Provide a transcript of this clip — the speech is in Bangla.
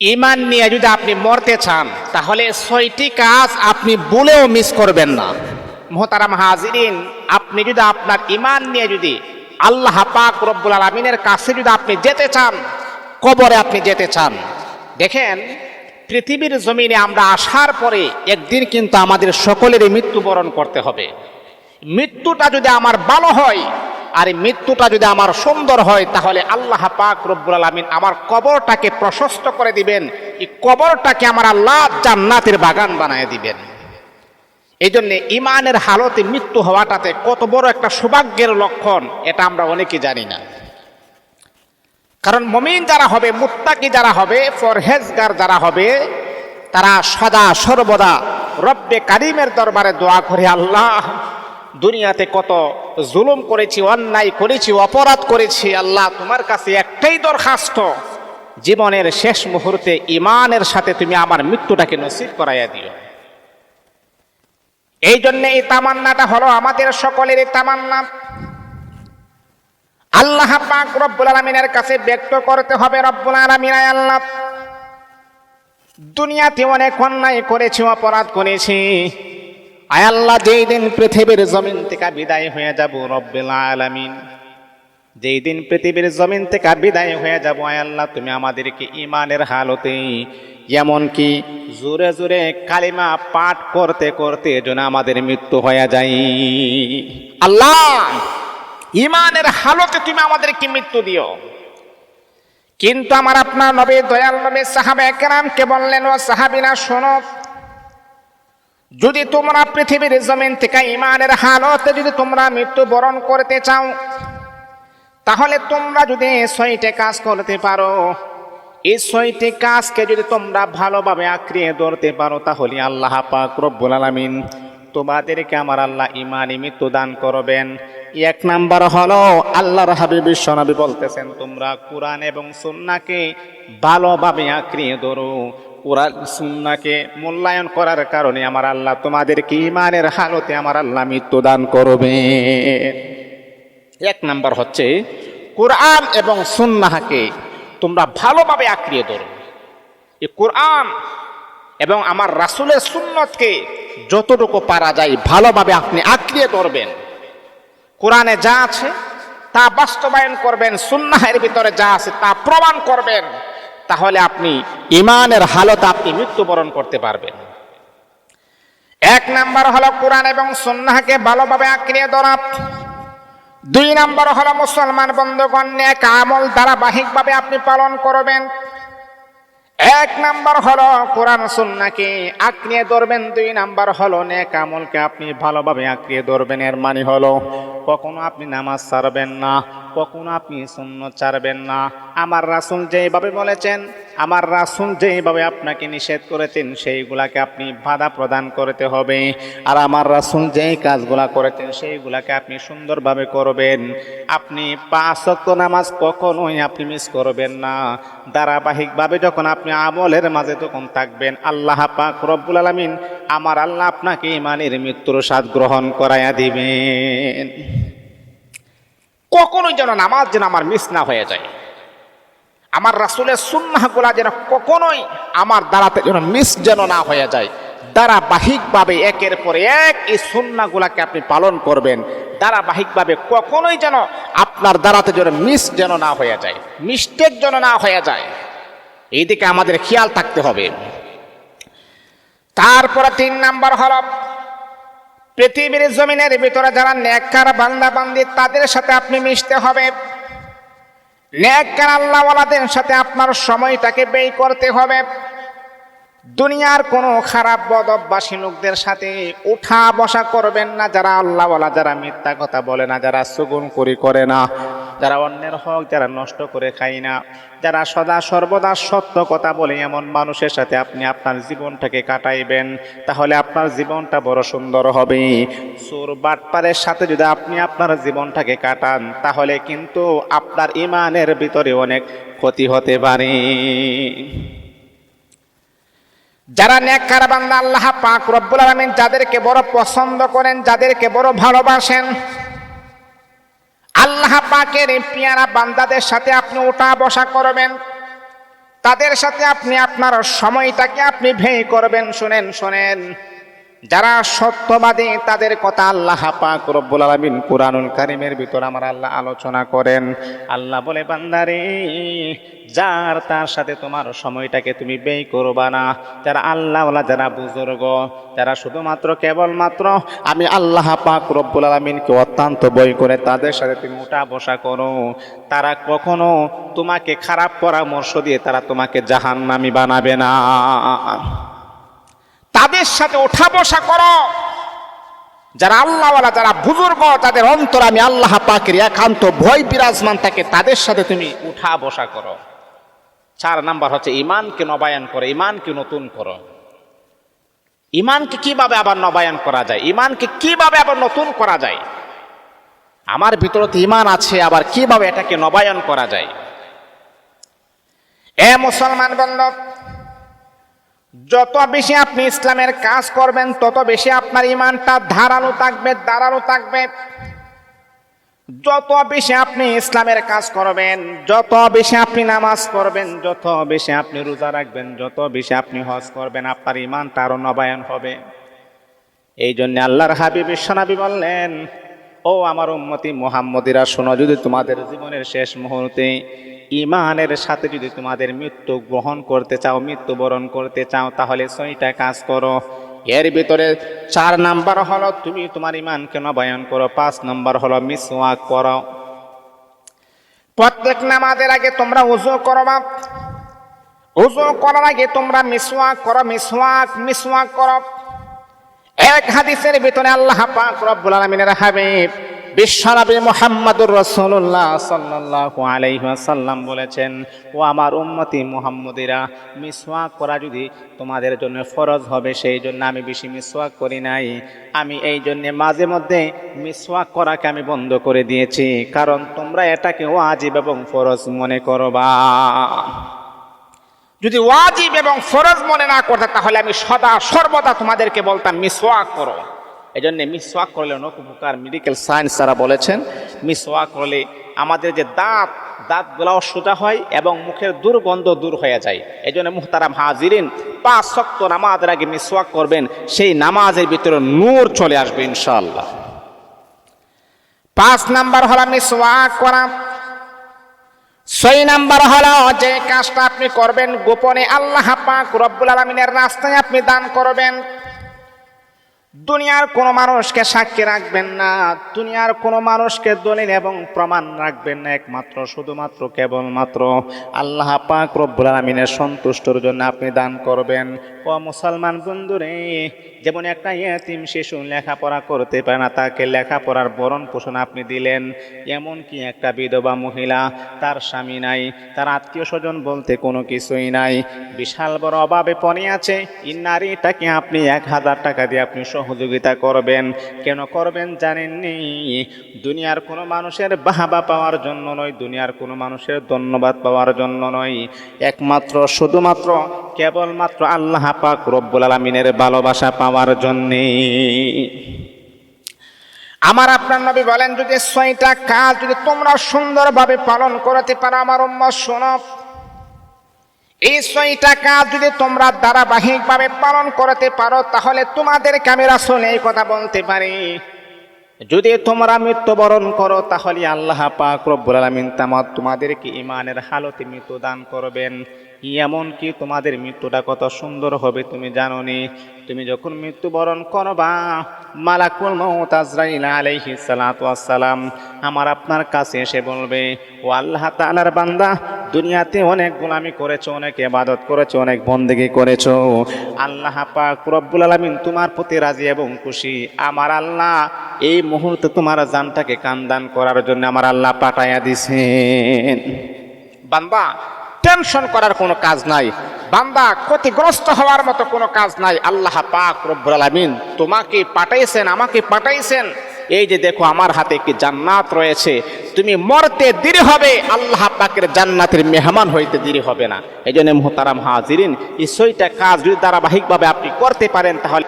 ইমান নিয়ে যদি আপনি মরতে চান, তাহলে ছয়টি কাজ আপনি বলেও মিস করবেন না। মোহতারাম হাজিরিন, আপনি যদি আপনার ইমান নিয়ে যদি আল্লাহ পাক রব্বুল আলমিনের কাছে যদি আপনি যেতে চান, কবরে আপনি যেতে চান। দেখেন, পৃথিবীর জমিনে আমরা আসার পরে একদিন কিন্তু আমাদের সকলেরই মৃত্যুবরণ করতে হবে। মৃত্যুটা যদি আমার ভালো হয় আর এই মৃত্যুটা যদি আমার সুন্দর হয়, তাহলে আল্লাহ পাক রব্বুল আলমিন আমার কবরটাকে প্রশস্ত করে দিবেন। এই কবরটাকে আমার আল্লাহ জান্নাতের বাগান বানায় দিবেন। এই জন্য ইমানের হালতে মৃত্যু হওয়াটাতে কত বড় একটা সৌভাগ্যের লক্ষণ, এটা আমরা অনেকে জানি না। কারণ মমিন যারা হবে, মুত্তাকি যারা হবে ফরহেজগার যারা হবে, তারা সদা সর্বদা রব্বে কারিমের দরবারে দোয়া করে, আল্লাহ দুনিয়াতে কত জুলুম করেছি, অন্যায় করেছি, অপরাধ করেছি, আল্লাহ তোমার কাছে একটাই দরখাস্ত। জীবনের শেষ মুহূর্তে ইমানের সাথে তুমি আমার মৃত্যুটাকে নসিব করাইয়া দিও। এই জন্য এই তামান্নাটা হলো আমাদের সকলের এই তামান্না। আল্লাহ পাক রব্বুল আলমিনের কাছে ব্যক্ত করতে হবে, রব্বুল আলমিন আয় আল্লাহ। দুনিয়াতে অনেক অন্যায় করেছি, অপরাধ করেছি। আয় আল্লাহ যেই দিন পৃথিবীর জমিন থেকে বিদায় হয়ে যাব রব্বুল আলামিন। যেই দিন পৃথিবীর জমিন থেকে বিদায় হয়ে যাব আয়াল্লাহ তুমি আমাদেরকে ইমানের হালতে, এমনকি জোরে জোরে কালিমা পাঠ করতে করতে যেন আমাদের মৃত্যু হয়ে যায়। আল্লাহ ইমানের হালতে তুমি আমাদেরকে মৃত্যু দিও। কিন্তু আমার আপনার নবী দয়াল নবী সাহাবে একরামকে বললেন, ও সাহাবিনা শোনো যদি তোমরা পৃথিবীর জমিন থেকে ইমানের হালতে যদি তোমরা মৃত্যুবরণ করতে চাও, তাহলে তোমরা যদি ছয়টি কাজ করতে পারো। এই ছয়টি কাজকে যদি তোমরা ভালোভাবে আঁকড়িয়ে ধরতে পারো, তাহলে আল্লাহ পাক রব্বুল আলামিন তোমাদেরকে আমার আল্লাহ ইমানি মৃত্যু দান করবেন। এক নাম্বার হলো, আল্লাহর হাবিব বিশ্বনবী বলতেছেন, তোমরা কোরআন এবং সুন্নাকে ভালোভাবে আঁকড়িয়ে ধরো। কোরআন, সুন্নাকে মূল্যায়ন করার কারণে আমার আল্লাহ তোমাদেরকে ইমানের হালতে আমার আল্লাহ মৃত্যু দান করবে। এক নাম্বার হচ্ছে, কোরআন এবং সুন্নাহকে তোমরা ভালোভাবে আঁকড়িয়ে ধরো। এই কোরআন এবং আমার রাসুলের সুন্নতকে যতটুকু পারা যায় ভালোভাবে আপনি আঁকড়িয়ে ধরবেন। কোরআনে যা আছে তা বাস্তবায়ন করবেন, সুন্নাহের ভিতরে যা আছে তা প্রমাণ করবেন। তাহলে আপনি ইমানের হালত আপনি মৃত্যুবরণ করতে পারবেন। এক নাম্বার হলো কোরআন এবং সুন্নাহকে ভালোভাবে আঁকড়িয়ে ধরা। দুই নাম্বার হলো মুসলমান বন্ধুগণ এক আমল ধারাবাহিকভাবে আপনি পালন করবেন। এক নাম্বার হলো কোরআন সুন্নাকে আঁকড়িয়ে ধরবেন। দুই নাম্বার হলো নেক আমলকে আপনি ভালোভাবে আঁকড়িয়ে ধরবেন। এর মানে হলো কখনো আপনি নামাজ ছাড়বেন না। কখনো আপনি শূন্য ছাড়বেন না। আমার রাসুল যেইভাবে বলেছেন, আমার রাসুল যেইভাবে আপনাকে নিষেধ করেছেন, সেইগুলাকে আপনি বাধা প্রদান করতে হবে। আর আমার রাসুল যেই কাজগুলা করেছেন, সেইগুলাকে আপনি সুন্দরভাবে করবেন। আপনি পাঁচ ওয়াক্ত নামাজ কখনোই আপনি মিস করবেন না। ধারাবাহিকভাবে যখন আপনি আমলের মাঝে তখন থাকবেন, আল্লাহ পাক রব্বুল আলমিন আমার আল্লাহ আপনাকে ইমানের মৃত্যুর স্বাদ গ্রহণ করাইয়া দিবেন। কখনোই যেন নামাজ যেন আমার মিস না হয়ে যায়। আমার রাসুলের সুন্নাহগুলা যেন কখনোই আমার দ্বারাতে যেন মিস যেন না হয়ে যায়। ধারাবাহিকভাবে একের পর এক এই সুন্নাগুলাকে আপনি পালন করবেন। ধারাবাহিকভাবে কখনোই যেন আপনার দ্বারাতে যেন মিস যেন না হয়ে যায়। মিস্টেক যেন না হয়ে যায়। এই দিকে আমাদের খেয়াল থাকতে হবে। তারপরে তিন নাম্বার হল পৃথিবীর জমিনের ভিতরে যারা নেককার বান্দা বান্দি, তাদের সাথে আপনি মিশতে হবে। নেককার আল্লাহওয়ালাদের সাথে আপনার সময়টাকে ব্যয় করতে হবে। দুনিয়ার কোনো খারাপ বদ অভ্যাসী লোকদের সাথে উঠা বসা করবেন না যারা আল্লাহওয়ালা, যারা মিথ্যা কথা বলে না, যারা সুগুন করি করে না। যারা অন্যের হক যারা নষ্ট করে খায় না, যারা সদা সর্বদা সত্য কথা বলে এমন মানুষের সাথে আপনি আপনার জীবনটাকে কাটাইবেন, তাহলে আপনার জীবনটা বড় সুন্দর হবে। সুর বাটপারের সাথে যদি আপনি আপনার জীবনটাকে কাটান, তাহলে কিন্তু আপনার ইমানের ভিতরে অনেক ক্ষতি হতে পারে। যারা নেককার বান্দা, আল্লাহ পাক রব্বুল আলামিন যাদেরকে বড় পছন্দ করেন, যাদেরকে বড় ভালোবাসেন আল্লাহ পাকের পিয়ারা বান্দাদের সাথে আপনি ওটা বসা করবেন। তাদের সাথে আপনি আপনার সময়টাকে আপনি ভেঙে করবেন, শোনেন শোনেন। যারা সত্যবাদী, তাদের কথা আল্লাহ পাক রব্বুল আলামিন কুরআনুল কারীমের ভিতর আমার আল্লাহ আলোচনা করেন। আল্লাহ বলে, বান্দারে, যার তার সাথে তোমার সময়টাকে তুমি ব্যয় করবা না। যারা আল্লাহওয়ালা, যারা বুজুর্গ, যারা শুধুমাত্র কেবলমাত্র আমি আল্লাহ পাক রব্বুল আলামিনকে অত্যন্ত বই করে তাদের সাথে তুমি উঠা বসা করো, তারা কখনো তোমাকে খারাপ পরামর্শ দিয়ে তারা তোমাকে জাহান্নামী বানাবে না। তাদের সাথে ওঠা বসা করো। যারা আল্লাহওয়ালা, যারা বুজুর্গ, তাদের অন্তর আমি আল্লাহ পাকের একান্ত ভয় বিরাজমান থাকে, তাদের সাথে তুমি উঠা বসা করো। চার নাম্বার হচ্ছে ইমানকে নবায়ন করো ইমানকে নতুন করো। ইমানকে কীভাবে আবার নবায়ন করা যায়? ইমানকে কীভাবে আবার নতুন করা যায়? আমার ভিতরে ইমান আছে, আবার কীভাবে এটাকে নবায়ন করা যায়? এ মুসলমান বন্ধু যত বেশি আপনি ইসলামের কাজ করবেন, তত বেশি আপনার ইমানটা ধারালো থাকবে দাঁড়ানো থাকবে। যত বেশি আপনি ইসলামের কাজ করবেন, যত বেশি আপনি নামাজ পড়বেন, যত বেশি আপনি রোজা রাখবেন, যত বেশি আপনি হজ করবেন, আপনার ইমানটা আরও নবায়ন হবে। এই জন্য আল্লাহর হাবিব বিশ্বনাবি বললেন ও আমার উম্মতি মোহাম্মদিরা, শোনো, যদি তোমাদের জীবনের শেষ মুহূর্তে ইমানের সাথে যদি তোমাদের মৃত্যু গ্রহণ করতে চাও, মৃত্যুবরণ করতে চাও, তাহলে ছয়টা কাজ করো। এর ভিতরে চার নাম্বার হলো, তুমি তোমার ইমানকে নবায়ন করো। পাঁচ নাম্বার হলো, মিসওয়াক করো। প্রত্যেক নামাজের আগে তোমরা উজু করো বা উজু করার আগে তোমরা মিসওয়াক করো, মিসওয়াক মিসওয়াক করো। এক হাদিসের ভিতরে আল্লাহ পাক রব্বুল আলামিনের হাবিব বিশ্বনবী মুহাম্মদুর রাসূলুল্লাহ সাল্লাল্লাহু আলাইহি ওয়াসাল্লাম বলেছেন, ও আমার উম্মতি মুহাম্মদিরা, মিসওয়াক করা যদি তোমাদের জন্য ফরজ হবে, সেই জন্য আমি বেশি মিসওয়াক করি নাই। আমি এই জন্য মাঝে মধ্যে মিসওয়াক করাকে আমি বন্ধ করে দিয়েছি, কারণ তোমরা এটাকে ওয়াজিব এবং ফরজ মনে করবা। যদি ওয়াজিব এবং ফরজ মনে না করতে, তাহলে আমি সদা সর্বদা তোমাদেরকে বলতাম, মিসওয়াক করো। এই জন্য মিসওয়াক করলে অনেক উপকার মেডিকেল সায়েন্স তারা বলেছেন, মিসওয়াক করলে আমাদের যে দাঁত, দাঁতগুলাও সোজা হয় এবং মুখের দুর্গন্ধ দূর হয়ে যায়। এই জন্য মুহতারাম হাজিরিন, পাঁচ শক্ত নামাজের আগে মিসওয়াক করবেন, সেই নামাজের ভিতরে নূর চলে আসবে ইনশাল্লাহ পাঁচ নাম্বার হলো মিসওয়াক করা। ছয় নাম্বার হলো, যে কাজটা আপনি করবেন গোপনে আল্লাহ পাক রব্বুল আলমিনের রাস্তায় আপনি দান করবেন। দুনিয়ার কোনো মানুষকে সাক্ষী রাখবেন না, দুনিয়ার কোনো মানুষকে দলিল এবং প্রমাণ রাখবেন না, একমাত্র, শুধুমাত্র, কেবলমাত্র আল্লাহ পাক রব্বুল আলমিনের সন্তুষ্টর জন্য আপনি দান করবেন। ও মুসলমান বন্ধুরে, যেমন একটা ইয়েতিম শিশু লেখাপড়া করতে পারে না, তাকে লেখাপড়ার বরণ পোষণ আপনি দিলেন, এমনকি একটা বিধবা মহিলা, তার স্বামী নাই, তার আত্মীয় স্বজন বলতে কোনো কিছুই নাই, বিশাল বড় অভাবে পড়ে আছে, এই নারীটাকে আপনি এক হাজার টাকা দিয়ে আপনি সহযোগিতা করবেন। কেন করবেন জানেননি? দুনিয়ার কোনো মানুষের বাহাবা পাওয়ার জন্য নয়, দুনিয়ার কোনো মানুষের ধন্যবাদ পাওয়ার জন্য নয়। একমাত্র, শুধুমাত্র, কেবলমাত্র আল্লাহ পাক রব্বুল আলমিনের ভালোবাসা পাওয়ার জন্যে। আমার আপনার নবী বলেন, যদি ছয়টা কাজ যদি তোমরা সুন্দরভাবে পালন করতে পারো, আমার উম্মত শোনো। এই ছয়টা কাজ যদি তোমরা ধারাবাহিকভাবে পালন করতে পারো, তাহলে তোমাদের ক্যামেরা শোনে এই কথা বলতে পারি। যদি তোমরা মৃত্যুবরণ করো, তাহলে আল্লাহ পাক রব্বুল আলামিন তামাদ তোমাদেরকে ইমানের হালতে মৃত্যু দান করবেন। এমন কি তোমাদের মৃত্যুটা কত সুন্দর হবে তুমি জানো নি তুমি যখন মৃত্যুবরণ করবা, মালাকুল মউত আজরাইল আলাইহিস সালাতু ওয়াসসালাম আমার আপনার কাছে এসে বলবে, ও আল্লাহ তাআলার বান্দা, দুনিয়াতে অনেক গোলামি করেছ, অনেক ইবাদত করেছ, অনেক বন্দেগি করেছ। আল্লাহ পাক রব্বুল আলামিন তোমার প্রতি রাজি এবং খুশি। আমার আল্লাহ এই মুহূর্তে তোমার জানটাকে কান্দান করার জন্য আমার আল্লাহ পাঠাইয়া দিছেন। বান্দা টেনশন করার কোনো কাজ নাই। বান্দা, ক্ষতিগ্রস্ত হওয়ার মতো কোনো কাজ নাই। আল্লাহ পাক রব্বুল আলামিন তোমাকে পাঠাইছেন, আমাকে পাঠাইছেন। এই যে দেখো, আমার হাতে কি জান্নাত রয়েছে। তুমি মরতে দেরি হবে, আল্লাহ পাকের জান্নাতের মেহমান হইতে দেরি হবে না। এই জন্য মোহতারাম হাজিরিন, এই ছয়টা কাজ যদি ধারাবাহিকভাবে আপনি করতে পারেন, তাহলে